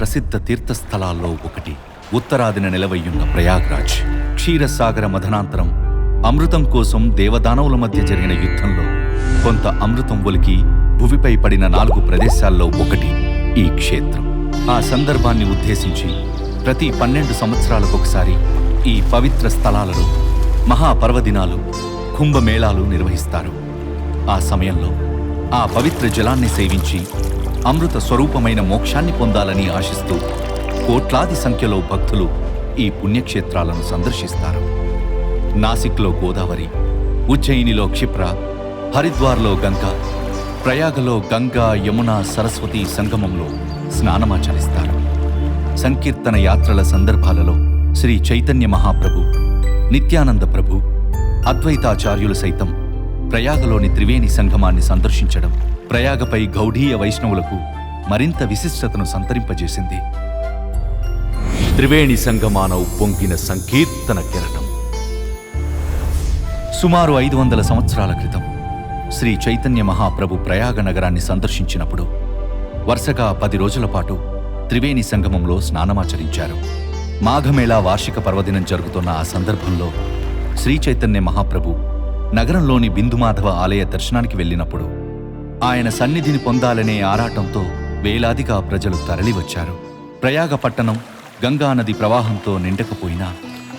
ప్రసిద్ధ తీర్థస్థలాల్లో ఒకటి ఉత్తరాదిన నిలవయ్యున్న ప్రయాగ్రాజ్. క్షీరసాగర మథనాంతరం అమృతం కోసం దేవదానవుల మధ్య జరిగిన యుద్ధంలో కొంత అమృతం ఒలికి భువిపై పడిన నాలుగు ప్రదేశాల్లో ఒకటి ఈ క్షేత్రం. ఆ సందర్భాన్ని ఉద్దేశించి ప్రతి పన్నెండు సంవత్సరాలకొకసారి ఈ పవిత్ర స్థలాలలో మహాపర్వదినాలు కుంభమేళాలు నిర్వహిస్తారు. ఆ సమయంలో ఆ పవిత్ర జలాన్ని సేవించి అమృత స్వరూపమైన మోక్షాన్ని పొందాలని ఆశిస్తూ కోట్లాది సంఖ్యలో భక్తులు ఈ పుణ్యక్షేత్రాలను సందర్శిస్తారు. నాసిక్లో గోదావరి ఉజ్జయినిలో క్షిప్ర హరిద్వార్లో గంగా ప్రయాగలో గంగా యమున సరస్వతి సంగమంలో స్నానమాచరిస్తారు. సంకీర్తన యాత్రల సందర్భాలలో శ్రీ చైతన్య మహాప్రభు నిత్యానంద ప్రభు అద్వైతాచార్యులు సైతం ప్రయాగలోని త్రివేణి సంగమాన్ని సందర్శించడం ప్రయాగపై గౌడీయ వైష్ణవులకు మరింత విశిష్టతను సంతరింపజేసింది. త్రివేణి సంగమాన ఉప్పొంగిన సంకీర్తన కిరణం. సుమారు ఐదు వందల సంవత్సరాల క్రితం శ్రీ చైతన్య మహాప్రభు ప్రయాగ నగరాన్ని సందర్శించినప్పుడు వరుసగా పది రోజుల పాటు త్రివేణి సంగమంలో స్నానమాచరించారు. మాఘమేళా వార్షిక పర్వదినం జరుగుతున్న ఆ సందర్భంలో శ్రీ చైతన్య మహాప్రభు నగరంలోని బిందుమాధవ ఆలయ దర్శనానికి వెళ్ళినప్పుడు ఆయన సన్నిధిని పొందాలనే ఆరాటంతో వేలాదిగా ప్రజలు తరలివచ్చారు ప్రయాగ పట్టణం గంగానది ప్రవాహంతో నిండకపోయినా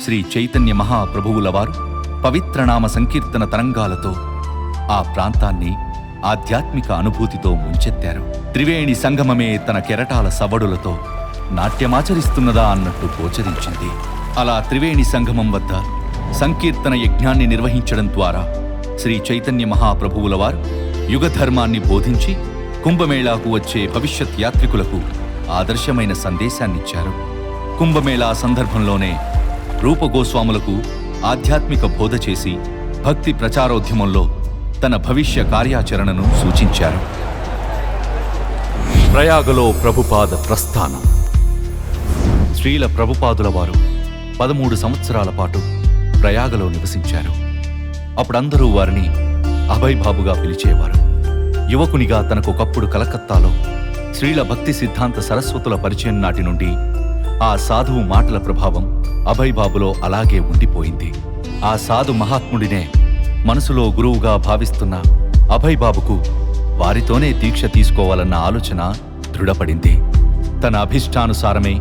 శ్రీ చైతన్య మహాప్రభువుల వారు పవిత్రనామ సంకీర్తన తరంగాలతో ఆ ప్రాంతాన్ని ఆధ్యాత్మిక అనుభూతితో ముంచెత్తారు. త్రివేణి సంగమమే తన కెరటాల సవడులతో నాట్యమాచరిస్తున్నదా అన్నట్టు గోచరించింది. అలా త్రివేణి సంగమం వద్ద సంకీర్తన యజ్ఞాన్ని నిర్వహించడం ద్వారా శ్రీ చైతన్య మహాప్రభువుల వారు యుగధర్మాన్ని బోధించి కుంభమేళాకు వచ్చే భవిష్యత్ యాత్రికులకు ఆదర్శమైన సందేశాన్నిచ్చారు. కుంభమేళా సందర్భంలోనే రూపగోస్వాములకు ఆధ్యాత్మిక బోధ చేసి భక్తి ప్రచారోద్యమంలో తన భవిష్య కార్యాచరణను సూచించారు. ప్రయాగలో ప్రభుపాద ప్రస్థానం. శ్రీల ప్రభుపాదుల వారు పదమూడు సంవత్సరాల పాటు ప్రయాగలో నివసించారు. అప్పుడందరూ వారిని అభయ్ బాబుగా పిలిచేవారు. యువకునిగా తనకొకప్పుడు కలకత్తాలో స్త్రీల భక్తి సిద్ధాంత సరస్వతుల పరిచయం నాటి నుండి ఆ సాధువు మాటల ప్రభావం అభయ్ బాబులో అలాగే ఉండిపోయింది. ఆ సాధు మహాత్ముడినే మనసులో గురువుగా భావిస్తున్న అభయ్ బాబుకు వారితోనే దీక్ష తీసుకోవాలన్న ఆలోచన దృఢపడింది. తన అభిష్టానుసారమే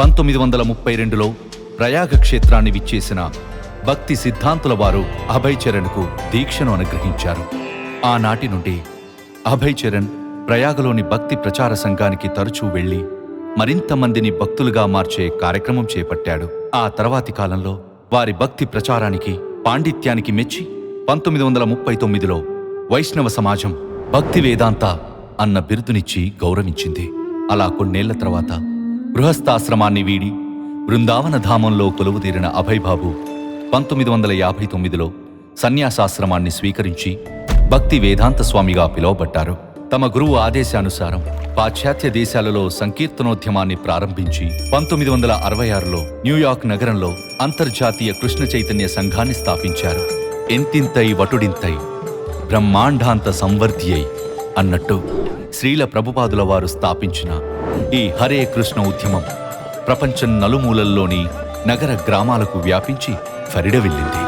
పంతొమ్మిది వందల ముప్పై రెండులో ప్రయాగ క్షేత్రాన్ని విచ్చేసిన భక్తి సిద్ధాంతుల వారు అభయచరణ్కు దీక్షను అనుగ్రహించారు. ఆనాటి నుండి అభయచరణ్ ప్రయాగలోని భక్తి ప్రచార సంఘానికి తరచూ వెళ్ళి మరింత మందిని భక్తులుగా మార్చే కార్యక్రమం చేపట్టాడు. ఆ తర్వాతి కాలంలో వారి భక్తి ప్రచారానికి పాండిత్యానికి మెచ్చి పంతొమ్మిది వందల ముప్పై తొమ్మిదిలో వైష్ణవ సమాజం భక్తి వేదాంత అన్న బిరుదునిచ్చి గౌరవించింది. అలా కొన్నేళ్ళ తర్వాత గృహస్థాశ్రమాన్ని వీడి బృందావన ధామంలో కొలువుదీరిన అభయ్బాబు పంతొమ్మిది వందల యాభై తొమ్మిదిలో సన్యాసాశ్రమాన్ని స్వీకరించి భక్తి వేదాంత స్వామిగా పిలువబడ్డారు. తమ గురువు ఆదేశానుసారం పాశ్చాత్య దేశాలలో సంకీర్తనోద్యమాన్ని ప్రారంభించి పంతొమ్మిది వందల అరవై ఆరులో న్యూయార్క్ నగరంలో అంతర్జాతీయ కృష్ణ చైతన్య సంఘాన్ని స్థాపించారు. ఎంతింతై వటుడింతై బ్రహ్మాండాంత సంవర్ధియై అన్నట్టు శ్రీల ప్రభుపాదుల వారు స్థాపించిన ఈ హరే కృష్ణ ఉద్యమం ప్రపంచం నలుమూలల్లోని నగర గ్రామాలకు వ్యాపించి ఫరిడవిల్లింది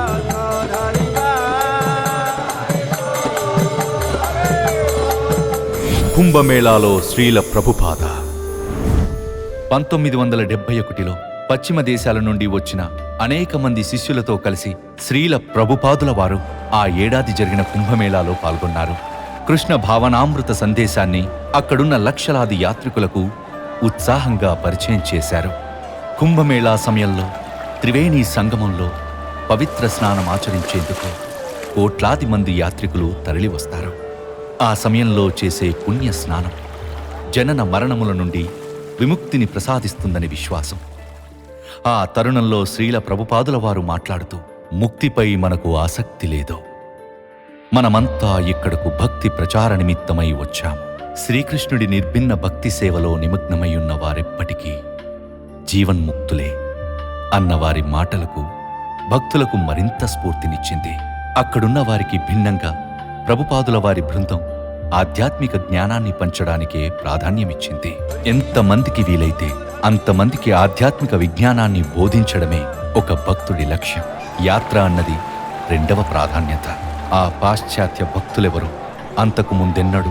కుంభమేళాలో శ్రీల ప్రభుపాద. పంతొమ్మిది వందల డెబ్బై ఒకటిలో పశ్చిమ దేశాల నుండి వచ్చిన అనేక మంది శిష్యులతో కలిసి శ్రీల ప్రభుపాదుల వారు ఆ ఏడాది జరిగిన కుంభమేళాలో పాల్గొన్నారు. కృష్ణ భావనామృత సందేశాన్ని అక్కడున్న లక్షలాది యాత్రికులకు ఉత్సాహంగా పరిచయం చేశారు. కుంభమేళా సమయంలో త్రివేణి సంగమంలో పవిత్ర స్నానం ఆచరించేందుకు కోట్లాది మంది యాత్రికులు తరలివస్తారు ఆ సమయంలో చేసే పుణ్య స్నానం జనన మరణముల నుండి విముక్తిని ప్రసాదిస్తుందని విశ్వాసం. ఆ తరుణంలో శ్రీల ప్రభుపాదుల వారు మాట్లాడుతూ ముక్తిపై మనకు ఆసక్తి లేదో. మనమంతా ఇక్కడకు భక్తి ప్రచార నిమిత్తమై వచ్చాం. శ్రీకృష్ణుడి నిర్భిన్న భక్తి సేవలో నిమగ్నమై ఉన్న వారెప్పటికీ జీవన్ముక్తులే అన్న వారి మాటలకు భక్తులకు మరింత స్ఫూర్తినిచ్చింది. అక్కడున్న వారికి భిన్నంగా ప్రభుపాదుల వారి బృందం ఆధ్యాత్మిక జ్ఞానాన్ని పంచడానికే ప్రాధాన్యమిచ్చింది. ఎంతమందికి వీలైతే అంతమందికి ఆధ్యాత్మిక విజ్ఞానాన్ని బోధించడమే ఒక భక్తుడి లక్ష్యం. యాత్ర అన్నది రెండవ ప్రాధాన్యత. ఆ పాశ్చాత్య భక్తులెవరూ అంతకు ముందెన్నడూ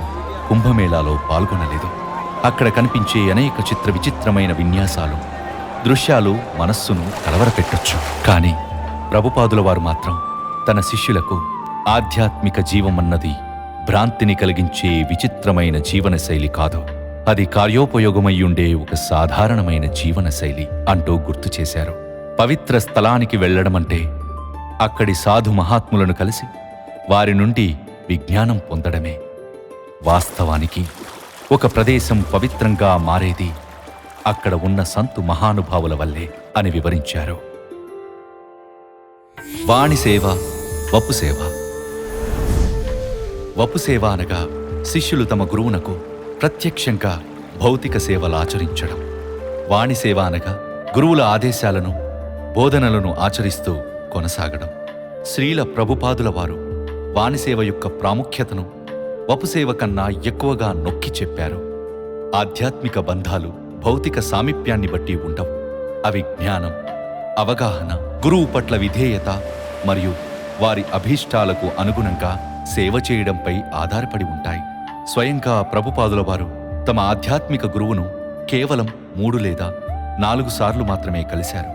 కుంభమేళాలో పాల్గొనలేదు. అక్కడ కనిపించే అనేక చిత్ర విచిత్రమైన విన్యాసాలు దృశ్యాలు మనస్సును కలవరపెట్టొచ్చు. కానీ ప్రభుపాదుల వారు మాత్రం తన శిష్యులకు ఆధ్యాత్మిక జీవమన్నది భ్రాంతిని కలిగించే విచిత్రమైన జీవనశైలి కాదు. అది కార్యోపయోగమయ్యుండే ఒక సాధారణమైన జీవనశైలి అంటూ గుర్తు చేశారు. పవిత్ర స్థలానికి వెళ్ళడమంటే అక్కడి సాధు మహాత్ములను కలిసి వారి నుండి విజ్ఞానం పొందడమే. వాస్తవానికి ఒక ప్రదేశం పవిత్రంగా మారేది అక్కడ ఉన్న సంతు మహానుభావుల వల్లే అని వివరించారు. వాణి సేవ వపుసేవ సేవ. అనగా శిష్యులు తమ గురువునకు ప్రత్యక్షంగా భౌతిక సేవలు ఆచరించడం. వాణి సేవ అనగా గురువుల ఆదేశాలను బోధనలను ఆచరిస్తూ కొనసాగడం. శ్రీల ప్రభుపాదుల వారు వాణిసేవ యొక్క ప్రాముఖ్యతను వపుసేవ కన్నా ఎక్కువగా నొక్కి చెప్పారు. ఆధ్యాత్మిక బంధాలు భౌతిక సామీప్యాన్ని బట్టి ఉండవు. అవి జ్ఞానం అవగాహన గురువు పట్ల విధేయత మరియు వారి అభీష్టాలకు అనుగుణంగా సేవ చేయడంపై ఆధారపడి ఉంటాయి. స్వయంగా ప్రభుపాదుల వారు తమ ఆధ్యాత్మిక గురువును కేవలం మూడు లేదా నాలుగు సార్లు మాత్రమే కలిశారు.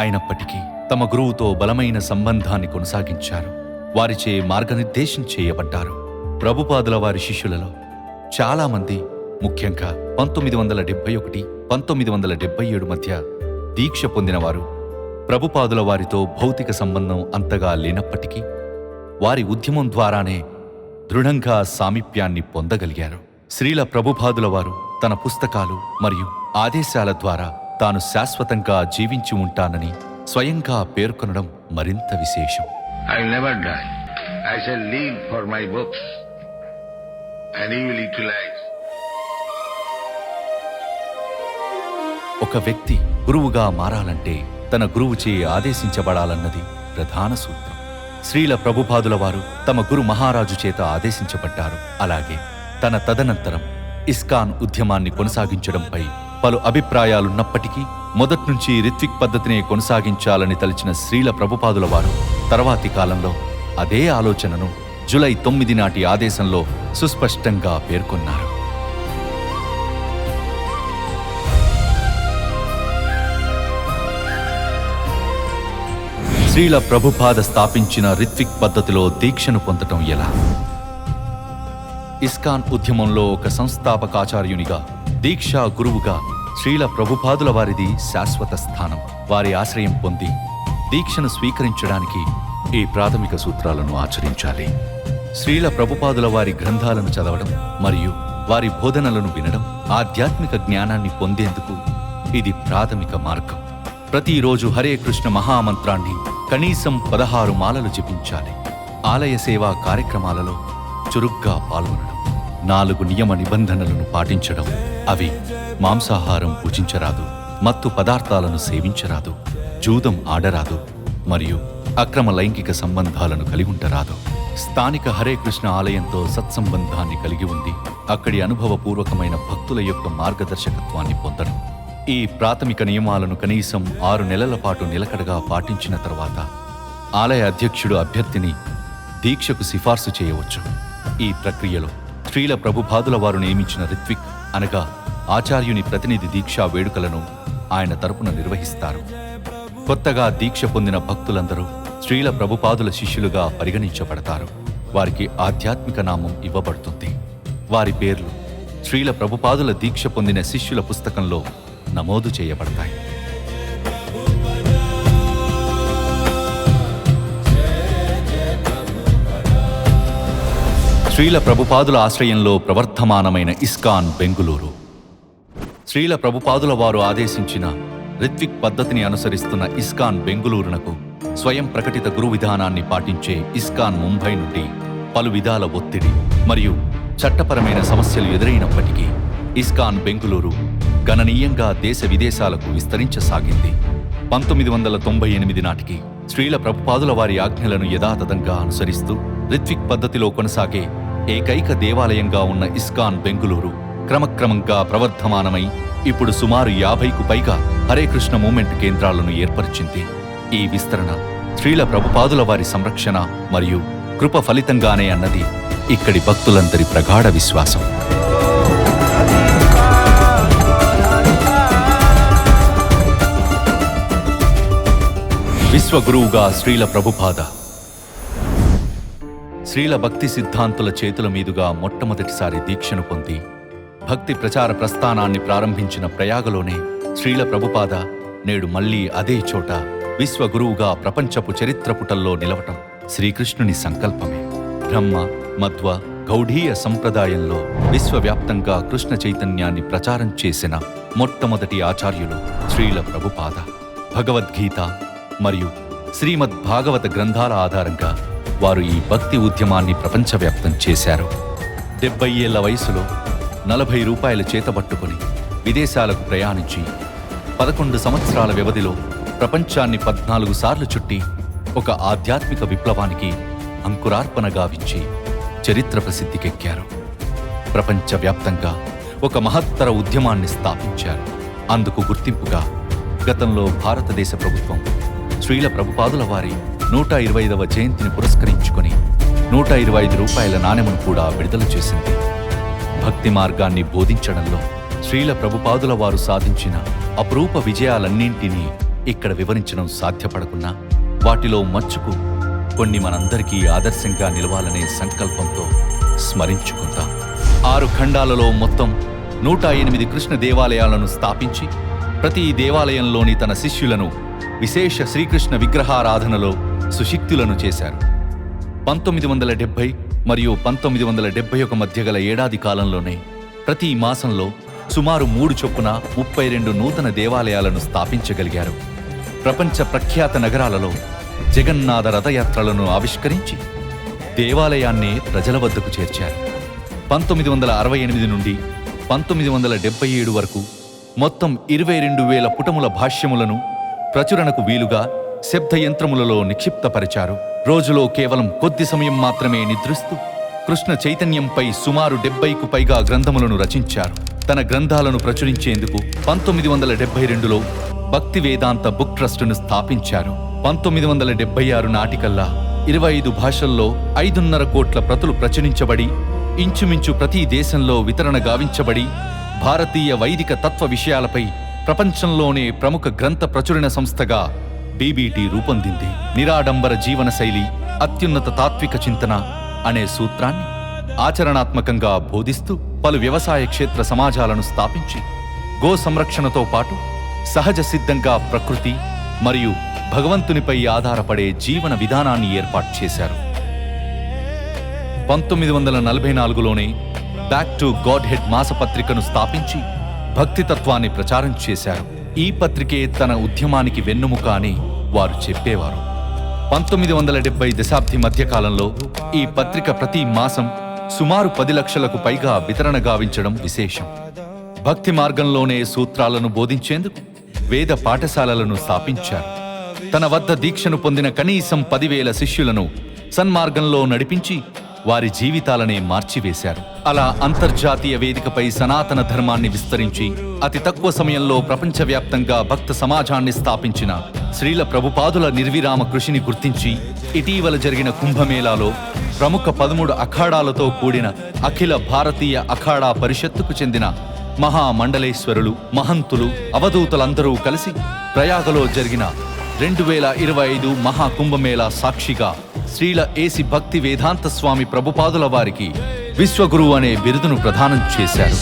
అయినప్పటికీ తమ గురువుతో బలమైన సంబంధాన్ని కొనసాగించారు. వారిచే మార్గనిర్దేశం చేయబడ్డారు. ప్రభుపాదుల వారి శిష్యులలో చాలామంది ముఖ్యంగా పంతొమ్మిది వందల డెబ్బై ఒకటి పంతొమ్మిది వందల డెబ్బై ఏడు మధ్య దీక్ష పొందినవారు ప్రభుపాదుల వారితో భౌతిక సంబంధం అంతగా లేనప్పటికీ వారి ఉద్యమం ద్వారానే దృఢంగా సామీప్యాన్ని పొందగలిగారు శ్రీల ప్రభుపాదుల వారు తన పుస్తకాలు మరియు ఆదేశాల ద్వారా తాను శాశ్వతంగా జీవించి ఉంటానని స్వయంగా పేర్కొనడం మరింత విశేషం I'll never die. I shall live for my books and you will utilize. ఒక వ్యక్తి గురువుగా మారాలంటే తన గురువుచే ఆదేశించబడాలన్నది ప్రధాన సూత్రం. శ్రీల ప్రభుపాదుల వారు తమ గురు మహారాజు చేత ఆదేశించబడ్డారు. అలాగే తన తదనంతరం ఇస్కాన్ ఉద్యమాన్ని కొనసాగించడంపై పలు అభిప్రాయాలున్నప్పటికీ మొదట్నుంచి రిత్విక్ పద్ధతినే కొనసాగించాలని తలిచిన శ్రీల ప్రభుపాదుల వారు తర్వాతి కాలంలో అదే ఆలోచనను జులై తొమ్మిది నాటి ఆదేశంలో సుస్పష్టంగా పేర్కొన్నారు. శ్రీల ప్రభుపాద స్థాపించిన రిత్విక్ పద్ధతిలో దీక్షను పొందటం ఎలా? ఇస్కాన్ ఉద్యమంలో ఒక సంస్థాపకాచార్యునిగా దీక్షా గురువుగా శ్రీల ప్రభుపాదుల వారిది శాశ్వత స్థానం. వారి ఆశ్రయం పొంది దీక్షను స్వీకరించడానికి ఈ ప్రాథమిక సూత్రాలను ఆచరించాలి. శ్రీల ప్రభుపాదుల వారి గ్రంథాలను చదవడం మరియు వారి బోధనలను వినడం ఆధ్యాత్మిక జ్ఞానాన్ని పొందేందుకు ఇది ప్రాథమిక మార్గం. ప్రతిరోజు హరే కృష్ణ మహామంత్రాన్ని కనీసం పదహారు మాలలు జపించాలి. ఆలయ సేవా కార్యక్రమాలలో చురుగ్గా పాల్గొనడం నాలుగు నియమ నిబంధనలను పాటించడం అవి మాంసాహారం పూజించరాదు మత్తు పదార్థాలను సేవించరాదు జూదం ఆడరాదు మరియు అక్రమ లైంగిక సంబంధాలను కలిగి ఉండరాదు స్థానిక హరే కృష్ణ ఆలయంతో సత్సంబంధాన్ని కలిగి ఉండి అక్కడి అనుభవపూర్వకమైన భక్తుల యొక్క మార్గదర్శకత్వాన్ని పొందడం. ఈ ప్రాథమిక నియమాలను కనీసం ఆరు నెలల పాటు నిలకడగా పాటించిన తర్వాత ఆలయ అధ్యక్షుడు అభ్యర్థిని దీక్షకు సిఫార్సు చేయవచ్చు. ఈ ప్రక్రియలో స్త్రీల ప్రభుపాదుల వారు నియమించిన రిత్విక్ అనగా ఆచార్యుని ప్రతినిధి దీక్షా వేడుకలను ఆయన తరపున నిర్వహిస్తారు. కొత్తగా దీక్ష పొందిన భక్తులందరూ స్త్రీల ప్రభుపాదుల శిష్యులుగా పరిగణించబడతారు. వారికి ఆధ్యాత్మిక నామం ఇవ్వబడుతుంది. వారి పేర్లు స్త్రీల ప్రభుపాదుల దీక్ష పొందిన శిష్యుల పుస్తకంలో నమోదు చేయబడతాయి. శ్రీల ప్రభుపాదుల ఆశ్రయంలో ప్రవర్ధమానమైన ఇస్కాన్ బెంగుళూరు. శ్రీల ప్రభుపాదుల వారు ఆదేశించిన రిత్విక్ పద్ధతిని అనుసరిస్తున్న ఇస్కాన్ బెంగుళూరునకు స్వయం ప్రకటిత గురు విధానాన్ని పాటించే ఇస్కాన్ ముంబై నుండి పలు విధాల ఒత్తిడి మరియు చట్టపరమైన సమస్యలు ఎదురైనప్పటికీ ఇస్కాన్ బెంగుళూరు గణనీయంగా దేశ విదేశాలకు విస్తరించసాగింది. పంతొమ్మిది వందల తొంభై ఎనిమిది నాటికి స్త్రీల ప్రభుపాదుల వారి ఆజ్ఞలను యథాతథంగా అనుసరిస్తూ రిత్విక్ పద్ధతిలో కొనసాగే ఏకైక దేవాలయంగా ఉన్న ఇస్కాన్ బెంగుళూరు క్రమక్రమంగా ప్రవర్ధమానమై ఇప్పుడు సుమారు యాభైకు పైగా హరే కృష్ణ మూమెంట్ కేంద్రాలను ఏర్పరిచింది. ఈ విస్తరణ స్త్రీల ప్రభుపాదుల వారి సంరక్షణ మరియు కృప ఫలితంగానే అన్నది ఇక్కడి భక్తులందరి ప్రగాఢ విశ్వాసం. విశ్వగురువుగా శ్రీల ప్రభుపాద. శ్రీల భక్తి సిద్ధాంతుల చేతుల మీదుగా మొట్టమొదటిసారి దీక్షను పొంది భక్తి ప్రచార ప్రస్థానాన్ని ప్రారంభించిన ప్రయాగలోనే శ్రీల ప్రభుపాద నేడు మళ్ళీ అదే చోట విశ్వగురువుగా ప్రపంచపు చరిత్ర పుటల్లో నిలవటం శ్రీకృష్ణుని సంకల్పమే. బ్రహ్మ మధ్వ గౌఢీయ సంప్రదాయంలో విశ్వవ్యాప్తంగా కృష్ణ చైతన్యాన్ని ప్రచారం చేసిన మొట్టమొదటి ఆచార్యులు శ్రీల ప్రభుపాద. భగవద్గీత మరియు శ్రీమద్ భాగవత గ్రంథాల ఆధారంగా వారు ఈ భక్తి ఉద్యమాన్ని ప్రపంచవ్యాప్తం చేశారు. డెబ్బై ఏళ్ళ వయసులో నలభై రూపాయల చేతబట్టుకుని విదేశాలకు ప్రయాణించి పదకొండు సంవత్సరాల వ్యవధిలో ప్రపంచాన్ని పద్నాలుగు సార్లు చుట్టి ఒక ఆధ్యాత్మిక విప్లవానికి అంకురార్పణ గావించి చరిత్ర ప్రసిద్ధికెక్కారు. ప్రపంచవ్యాప్తంగా ఒక మహత్తర ఉద్యమాన్ని స్థాపించారు. అందుకు గుర్తింపుగా గతంలో భారతదేశ ప్రభుత్వం శ్రీల ప్రభుపాదుల వారి నూట ఇరవై ఐదవ జయంతిని పురస్కరించుకొని నూట ఇరవై ఐదు రూపాయల నాణెమును కూడా విడుదల చేసింది. భక్తి మార్గాన్ని బోధించడంలో శ్రీల ప్రభుపాదుల వారు సాధించిన అపురూప విజయాలన్నింటినీ ఇక్కడ వివరించడం సాధ్యపడకున్నా వాటిలో మచ్చుకు కొన్ని మనందరికీ ఆదర్శంగా నిలవాలనే సంకల్పంతో స్మరించుకుందాం. ఆరు ఖండాలలో మొత్తం నూట ఎనిమిది కృష్ణ దేవాలయాలను స్థాపించి ప్రతి దేవాలయంలోని తన శిష్యులను విశేష శ్రీకృష్ణ విగ్రహారాధనలో సుశిక్తులను చేశారు. పంతొమ్మిది వందల డెబ్బై మరియు పంతొమ్మిది వందల డెబ్బై ఒక మధ్య గల ఏడాది కాలంలోనే ప్రతి మాసంలో సుమారు మూడు చొప్పున ముప్పై రెండు నూతన దేవాలయాలను స్థాపించగలిగారు. ప్రపంచ ప్రఖ్యాత నగరాలలో జగన్నాథ రథయాత్రలను ఆవిష్కరించి దేవాలయాన్నే ప్రజల వద్దకు చేర్చారు. పంతొమ్మిది వందల అరవై ఎనిమిది నుండి పంతొమ్మిది వందల డెబ్బై ఏడు వరకు మొత్తం ఇరవై రెండు వేల పుటముల భాష్యములను ప్రచురణకు వీలుగా శబ్దయంత్రములలో నిక్షిప్తపరిచారు. రోజులో కేవలం కొద్ది సమయం మాత్రమే నిద్రిస్తూ కృష్ణ చైతన్యంపై సుమారు డెబ్బైకు పైగా గ్రంథములను రచించారు. తన గ్రంథాలను ప్రచురించేందుకు పంతొమ్మిది వందల డెబ్బై రెండులో భక్తి వేదాంత బుక్ ట్రస్టును స్థాపించారు. పంతొమ్మిది వందల డెబ్బై ఆరు నాటికల్లా ఇరవై ఐదు భాషల్లో ఐదున్నర కోట్ల ప్రతులు ప్రచురించబడి ఇంచుమించు ప్రతి దేశంలో వితరణ గావించబడి భారతీయ వైదిక తత్వ విషయాలపై ప్రపంచంలోనే ప్రముఖ గ్రంథ ప్రచురణ సంస్థగా బీబీటీ రూపొందింది. నిరాడంబర జీవన శైలి అత్యున్నత తాత్విక చింతన అనే సూత్రాన్ని ఆచరణాత్మకంగా బోధిస్తూ పలు వ్యవసాయ క్షేత్ర సమాజాలను స్థాపించి గో సంరక్షణతో పాటు సహజ సిద్ధంగా ప్రకృతి మరియు భగవంతునిపై ఆధారపడే జీవన విధానాన్ని ఏర్పాటు చేశారు. పంతొమ్మిది వందల నలభై నాలుగులోనే బ్యాక్ టు గాడ్ హెడ్ మాసపత్రికను స్థాపించి భక్తితత్వాన్ని ప్రచారం చేశారు. ఈ పత్రికే తన ఉద్యమానికి వెన్నుముక అని వారు చెప్పేవారు. పంతొమ్మిది వందల డెబ్బై దశాబ్ది మధ్యకాలంలో ఈ పత్రిక ప్రతి మాసం సుమారు పది లక్షలకు పైగా వితరణ గావించడం విశేషం. భక్తి మార్గంలోనే సూత్రాలను బోధించేందుకు వేద పాఠశాలలను స్థాపించారు. తన వద్ద దీక్షను పొందిన కనీసం పదివేల శిష్యులను సన్మార్గంలో నడిపించి వారి జీవితాలనే మార్చివేశారు. అలా అంతర్జాతీయ వేదికపై సనాతన ధర్మాన్ని విస్తరించి అతి తక్కువ సమయంలో ప్రపంచవ్యాప్తంగా భక్త సమాజాన్ని స్థాపించిన శ్రీల ప్రభుపాదుల నిర్విరామ కృషిని గుర్తించి ఇటీవల జరిగిన కుంభమేళాలో ప్రముఖ పదమూడు అఖాడాలతో కూడిన అఖిల భారతీయ అఖాడా పరిషత్తుకు చెందిన మహామండలేశ్వరులు మహంతులు అవధూతలందరూ కలిసి ప్రయాగలో జరిగిన రెండు వేల ఇరవై ఐదు మహాకుంభమేళా సాక్షిగా శ్రీల ఏసి భక్తి వేదాంత స్వామి ప్రభుపాదుల వారికి విశ్వగురు అనే బిరుదును ప్రదానం చేశారు.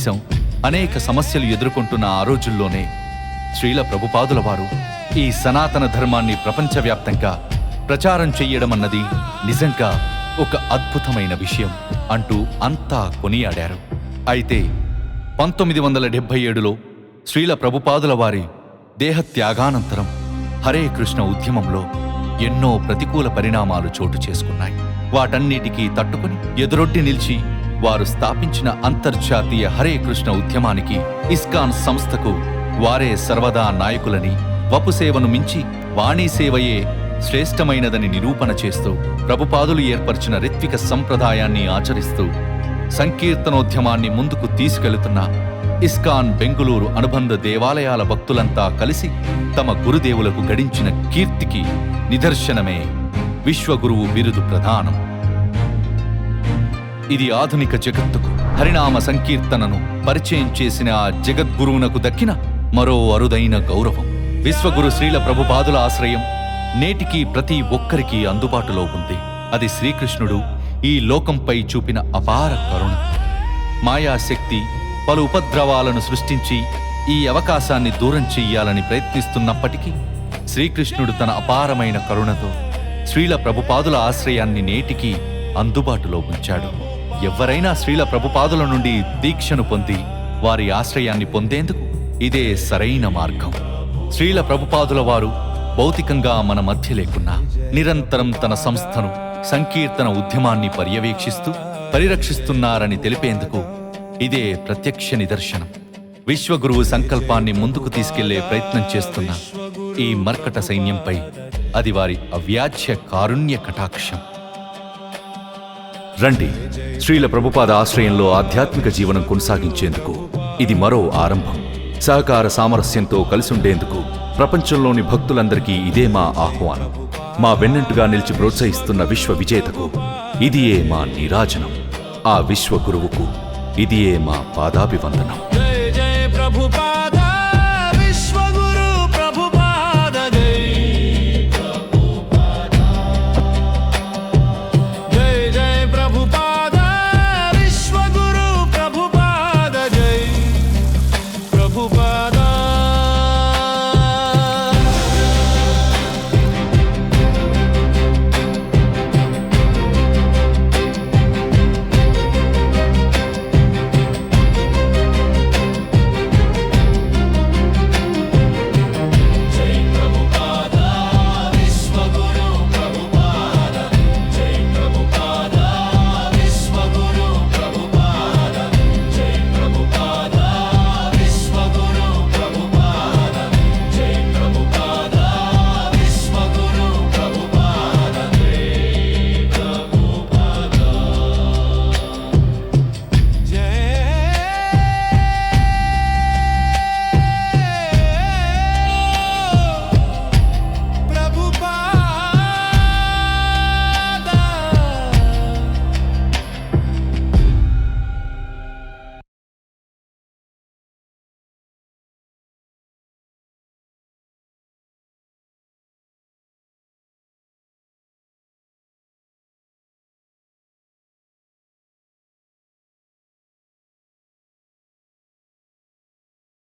దేశం అనేక సమస్యలు ఎదుర్కొంటున్న ఆ రోజుల్లోనే శ్రీల ప్రభుపాదుల వారు ఈ సనాతన ధర్మాన్ని ప్రపంచవ్యాప్తంగా ప్రచారం చెయ్యడం అన్నది నిజంగా ఒక అద్భుతమైన విషయం అంటూ అంతా కొనియాడారు. అయితే పంతొమ్మిది వందల డెబ్భై ఏడులో శ్రీల ప్రభుపాదుల వారి దేహత్యాగానంతరం హరే కృష్ణ ఉద్యమంలో ఎన్నో ప్రతికూల పరిణామాలు చోటు చేసుకున్నాయి. వాటన్నిటికీ తట్టుకుని ఎదురొడ్డి నిలిచి వారు స్థాపించిన అంతర్జాతీయ హరే కృష్ణ ఉద్యమానికి ఇస్కాన్ సంస్థకు వారే సర్వదా నాయకులని వపుసేవను మించి వాణీసేవయే శ్రేష్టమైనదని నిరూపణ చేస్తూ ప్రభుపాదులు ఏర్పరిచిన రిత్విక సంప్రదాయాన్ని ఆచరిస్తూ సంకీర్తనోద్యమాన్ని ముందుకు తీసుకెళుతున్న ఇస్కాన్ బెంగుళూరు అనుబంధ దేవాలయాల భక్తులంతా కలిసి తమ గురుదేవులకు గడించిన కీర్తికి నిదర్శనమే విశ్వగురువు బిరుదు ప్రధానం. ఇది ఆధునిక జగత్తుకు హరినామ సంకీర్తనను పరిచయం చేసిన ఆ జగద్గురువునకు దక్కిన మరో అరుదైన గౌరవం. విశ్వగురు శ్రీల ప్రభుపాదుల ఆశ్రయం నేటికి ప్రతి ఒక్కరికి అందుబాటులో ఉంది. అది శ్రీకృష్ణుడు ఈ లోకంపై చూపిన అపార కరుణ. మాయాశక్తి పలు ఉపద్రవాలను సృష్టించి ఈ అవకాశాన్ని దూరం చెయ్యాలని ప్రయత్నిస్తున్నప్పటికీ శ్రీకృష్ణుడు తన అపారమైన కరుణతో శ్రీల ప్రభుపాదుల ఆశ్రయాన్ని నేటికి అందుబాటులో ఉంచాడు. ఎవరైనా స్త్రీల ప్రభుపాదుల నుండి దీక్షను పొంది వారి ఆశ్రయాన్ని పొందేందుకు ఇదే సరైన మార్గం. స్త్రీల ప్రభుపాదుల వారు భౌతికంగా మన మధ్య లేకున్నా నిరంతరం తన సంస్థను సంకీర్తన ఉద్యమాన్ని పర్యవేక్షిస్తూ పరిరక్షిస్తున్నారని తెలిపేందుకు ఇదే ప్రత్యక్ష నిదర్శనం. విశ్వగురువు సంకల్పాన్ని ముందుకు తీసుకెళ్ళే ప్రయత్నం చేస్తున్న ఈ మర్కట సైన్యంపై అది వారి అవ్యాజ్య కారుణ్య కటాక్షం. రండి. శ్రీల ప్రభుపాద ఆశ్రయంలో ఆధ్యాత్మిక జీవనం కొనసాగించేందుకు ఇది మరో ఆరంభం. సహకార సామరస్యంతో కలిసుండేందుకు ప్రపంచంలోని భక్తులందరికీ ఇదే మా ఆహ్వానం. మా వెన్నెంటుగా నిలిచి ప్రోత్సహిస్తున్న విశ్వ విజేతకు ఇదియే మా నీరాజనం. ఆ విశ్వ గురువుకు ఇదియే మా పాదాభివందనం.